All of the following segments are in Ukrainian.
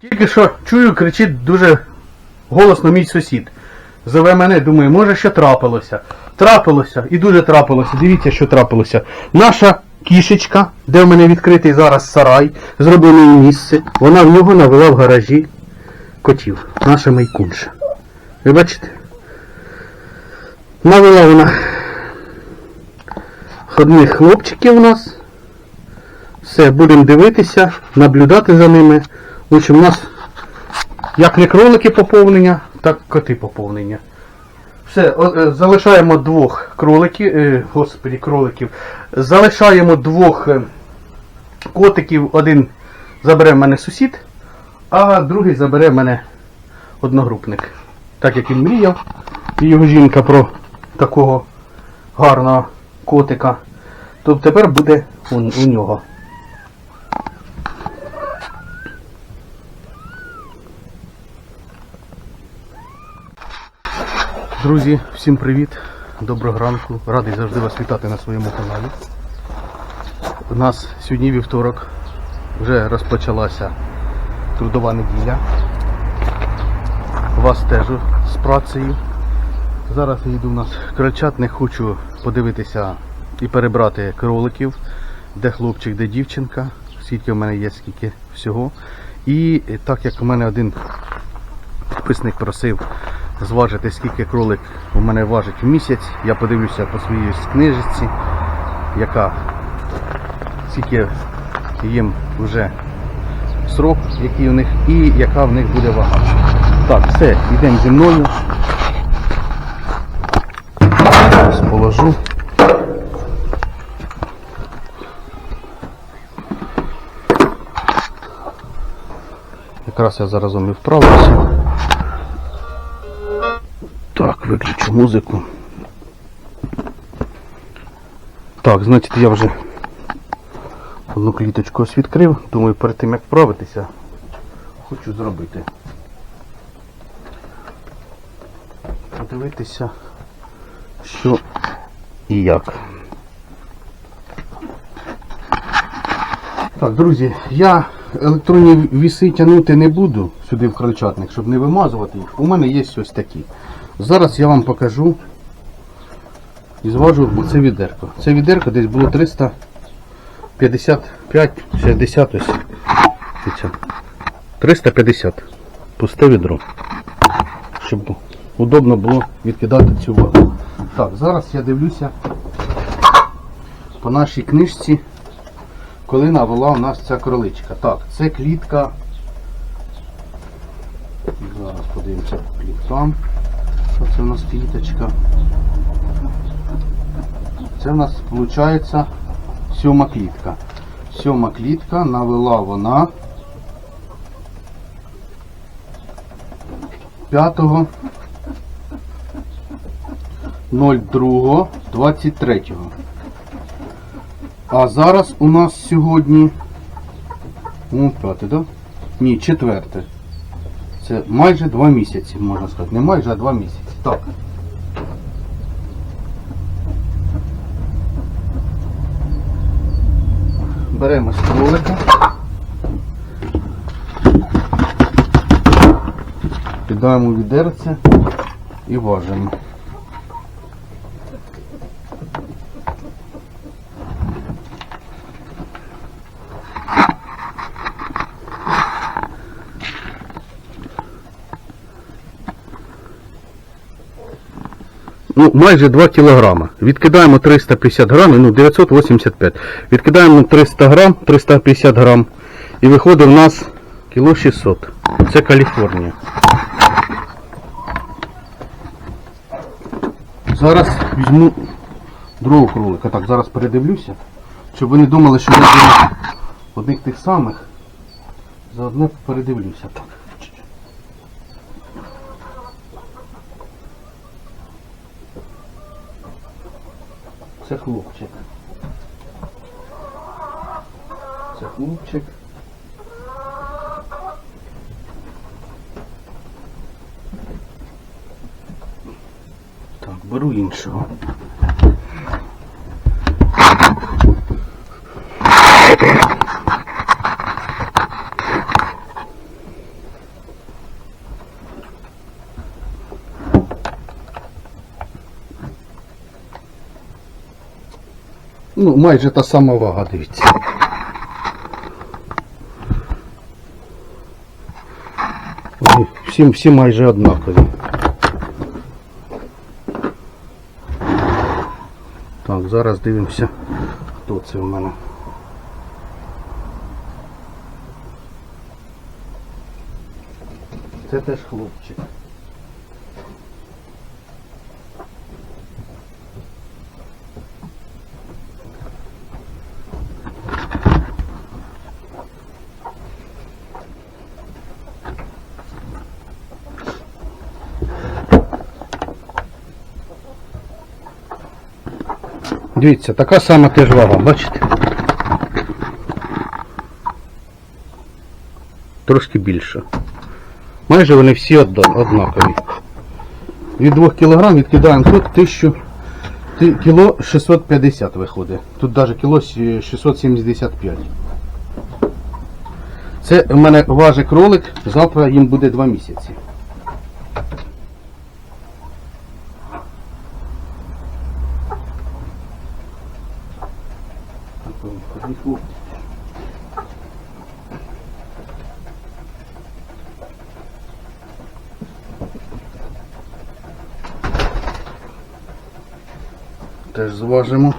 Тільки що чую, кричить дуже голосно мій сусід. Зове мене, думаю, може що трапилося. Трапилося і дуже трапилося. Дивіться, що трапилося. Наша кішечка, де в мене відкритий зараз сарай, зроблене місце, вона в нього навела в гаражі котів. Наша майкунша. Ви бачите? Навела вона одних хлопчиків у нас. Все, будемо дивитися, наблюдати за ними. В у нас як не кролики поповнення, так коти поповнення. Все, е, залишаємо двох кроликів, е, господі, кроликів. Залишаємо двох е, котиків. Один забере в мене сусід, а другий забере в мене одногрупник. Так як він мріяв. І його жінка про такого гарного котика. То тепер буде у, у нього. Друзі, всім привіт! Доброго ранку. Радий завжди вас вітати на своєму каналі. У нас сьогодні вівторок. Вже розпочалася трудова неділя. Вас теж з працею. Зараз я йду у нас крольчатник, хочу подивитися і перебрати кроликів, де хлопчик, де дівчинка, скільки в мене є, скільки всього. І так як у мене один підписник просив зважити, скільки кролик у мене важить в місяць, я подивлюся по своїй книжці, яка скільки їм вже срок, який у них, і яка в них буде вага. Так, все, йдемо зі мною. Ось положу. Якраз я заразом і вправлюся. Музику. Так, значить я вже одну кліточку ось відкрив. Думаю, перед тим як вправитися, хочу зробити. Подивитися, що і як. Так, друзі, я електронні віси тягнути не буду сюди в крольчатник, щоб не вимазувати їх. У мене є ось такі. Зараз я вам покажу і зважу це відерко. Це відерко десь було 355, 60 ось. 350. Пусте відро. Щоб удобно було відкидати цю вагу. Так, зараз я дивлюся по нашій книжці, коли навела у нас ця кроличка. Так, це клітка. Зараз подивимося по кліткам. Що це у нас кліточка? Це у нас виходить сьома клітка. Сьома клітка навела вона 5 02 23 А зараз у нас сьогодні ну, п'яте, да? Ні, четверте. Це майже два місяці, можна сказати. Не майже, а два місяці. Так. Беремо кролика. Кидаємо відерце і важимо. Ну, майже 2 кілограма. Відкидаємо 350 грамів, ну 985. Відкидаємо 300 грам, 350 грам. І виходить у нас кіло 600. Це Каліфорнія. Зараз візьму другого кролика. Так, зараз передивлюся. Щоб ви не думали, що я беру одних тих самих. Заодно передивлюся. Так. Це хлопчик. Це хлопчик. Так, беру іншого. Ну, майже та сама вага, дивіться. Всі, всі майже однакові. Так, зараз дивимося, хто це в мене. Це теж хлопчик. Дивіться, така сама теж вага, бачите? Трошки більше. Майже вони всі однакові. Від 2 кг відкидаємо тут 1000 ти- кіло 650 виходить. Тут навіть кіло сі- 675. Це в мене важить кролик, завтра їм буде 2 місяці. Ходи. Теж зважимо.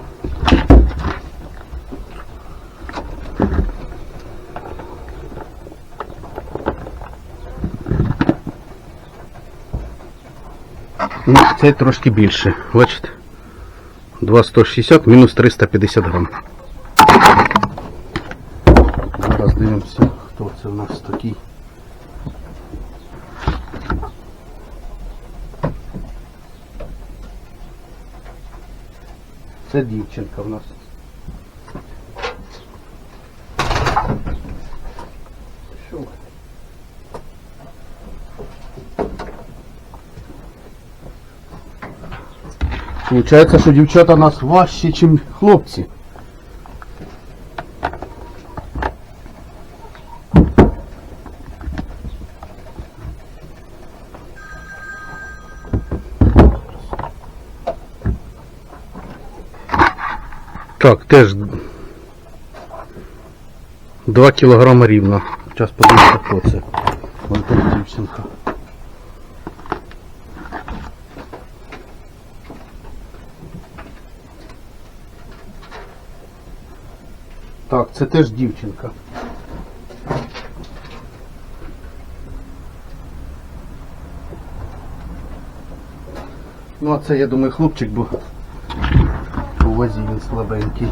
Ну, це трошки більше, бачите? 2,160 мінус 350 грам. Зараз дивимося, хто це у нас такий. Це дівчинка в нас. Получається, що дівчата у нас важчі, ніж хлопці. Так, теж 2 кілограма рівно. Зараз подивимося, хто це. Ось тут дівчинка. Так, це теж дівчинка. Ну а це, я думаю, хлопчик, бо у вазі він слабенький.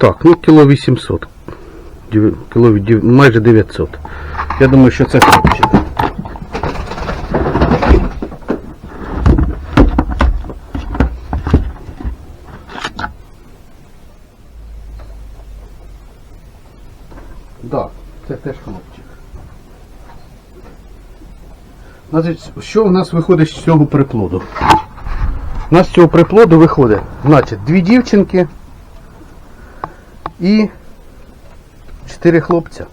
Так, ну кіло 800. Дев- Кіло від дев- майже 900. Я думаю, що це хлопчик. Хлопчик. Значить, що у нас виходить з цього приплоду? У нас з цього приплоду виходить, значить, дві дівчинки і чотири хлопця.